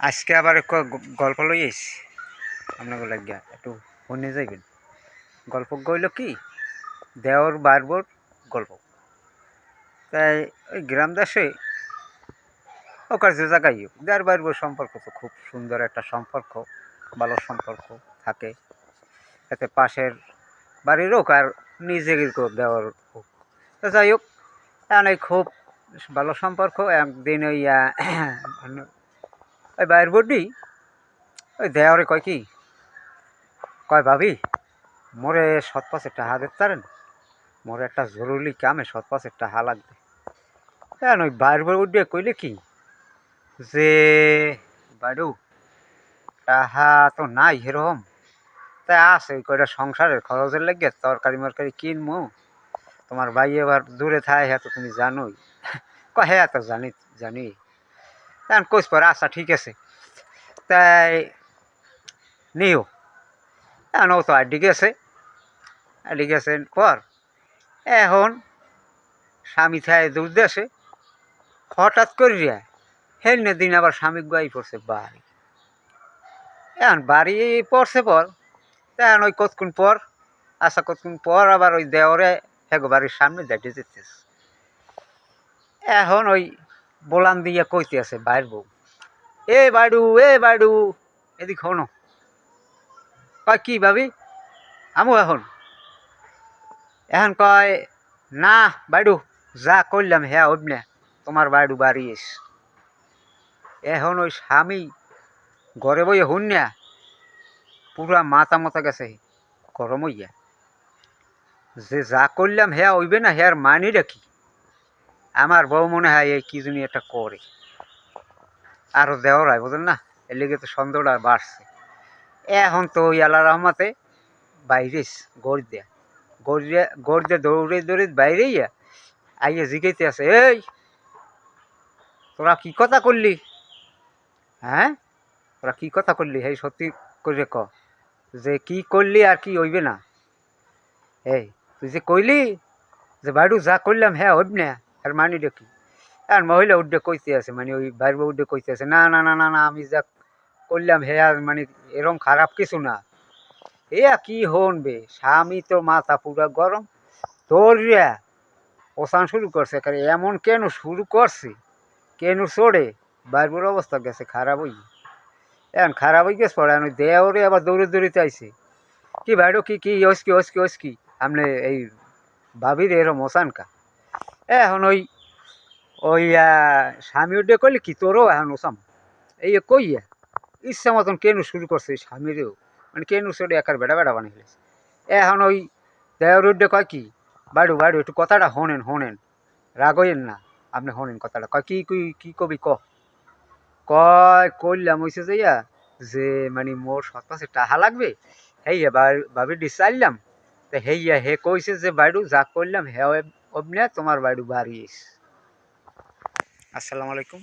আজকে আবার গল্প লই আইছি। আপনাকে লাগিয়া একটু শুনে যাইবেন। গল্প গইল কি? দেওর বারবর গল্প। তাই ওই গ্রাম দেশে ওকার যে জায়গায় দেওয়ার বারবর সম্পর্ক তো খুব সুন্দর একটা সম্পর্ক, ভালো সম্পর্ক থাকে। এতে পাশের বাড়ির হোক আর নিজের দেওয়ার হোক। তো যাই হোক, এখন খুব ভালো সম্পর্ক। একদিন ওই ওই বাইরের বডি ওই দেওয়ারে কয় কি? কয় ভাবি, মোরে সৎ পাশে টাহা দিতে পারেন? মোর একটা জরুরি কামে সৎ পাশে টাহা লাগবে। কেন ওই বাইরের বডি কইলে কি? যে বাড়ু টাহা তো নাই এরকম। তাই আছে, ওই কয়টা সংসারের খরচের লেগে তরকারি মরকারি কিনবো তোমার ভাই এবার দূরে থাকে হ্যাঁ তো তুমি জানোই। ক হ্যাঁ তো জানি জানি। এখন কোচ পরে আচ্ছা ঠিক আছে। তাই নিও। এখন ও তো আড্ডি গেছে। আড্ডি গেছে পর, এখন স্বামী থায় দূর দেশে হঠাৎ করিয়া হেন দিন আবার স্বামী গাই পড়ছে বাড়ি। এখন বাড়ি পড়ছে পর এখন ওই কতক্ষণ পর আশা কতক্ষণ পর আবার ওই দেওরে হেগো বাড়ির সামনে দেখে যেতেছে। এখন ওই বোলান দিয়ে কইতে আছে, বাইর বউ। এ বাইডু এ বাইডু এদিক হনো কয়, কি ভাবি? আমু এখন? এখন কয়, না বাইডু যা করলাম হ্যাঁ অবনে তোমার বাইডু বাড়ি এস। এখন ওই স্বামী ঘরে বই হুন পুরা মাথা মতা গেছে, গরম হইয়া। যে যা করলাম হ্যাঁ ওইবে না হ্যাঁ মানি রাখি আমার বউ মনে হয় এই কি জানি একটা করে। আরও দেওয়ার হয়, বুঝলেন না? এর লেগে তো সন্দেহটা বাড়ছে। এখন তো ওই আল্লাহ রহমাতে বাইরেস গড় দেয়া গড় দিয়ে গড় দিয়ে দৌড়ে দৌড়ে বাইরেই আইয়ে জিগাইতে আছে, এই, তোরা কি কথা করলি হ্যাঁ? তোরা কি কথা করলি এই সত্যি করে ক, যে কি করলি আর কি হইবে না। এই, তুই যে কইলি যে বাইরু যা করলাম হ্যাঁ হইব না। আর মানি দেখি আর মহিলা উড্ডে কইতে আছে মানে ওই বাইরে উড্ডে কইতে আছে না না না না না আমি যা করলাম হ্যাঁ মানে এরম খারাপ কিছু না এ কি হন বে স্বামী তো মাথা পুরা গরম তোর ওসান শুরু করছে কারে এমন কেন শুরু করছে কেন চড়ে বাইরবুর অবস্থা গেছে খারাপ হই এখন খারাপ হয়ে গেছে পড়ে আমি আবার দৌড়ে দৌড়িতে আইছে কি বাইরো কি কি ওসকি ওসকি ওসকি আপনি এই ভাবির এরম ওসান কা এখন ওই ওই স্বামী উড্ডে কইলে কি তোরও এখন ওসাম? এই কইয়া ইচ্ছা মতন কেন শুরু করছে ওই স্বামীরেও? মানে কেন চড়ে একার বেড়া বেড়া বানিয়ে ফেলেছে। এখন ওই দেওয়ার উড্ডে কয় কি, বাড়ু বাড়ু, একটু কথাটা শোনেন শোনেন। রাগইন না, আপনি শোনেন কথাটা। কয় কি কি কি কবি ক? কয় হইছে যে ইয়া, যে মানে মোর সৎ পাশে টাহা লাগবে, হেইয়া ডি চাইলাম। তো হেইয়া হে কইছে যে বাইডু যা করলাম হে অবনে তোমার বাড়ি বাড়ি আসসালামু আলাইকুম।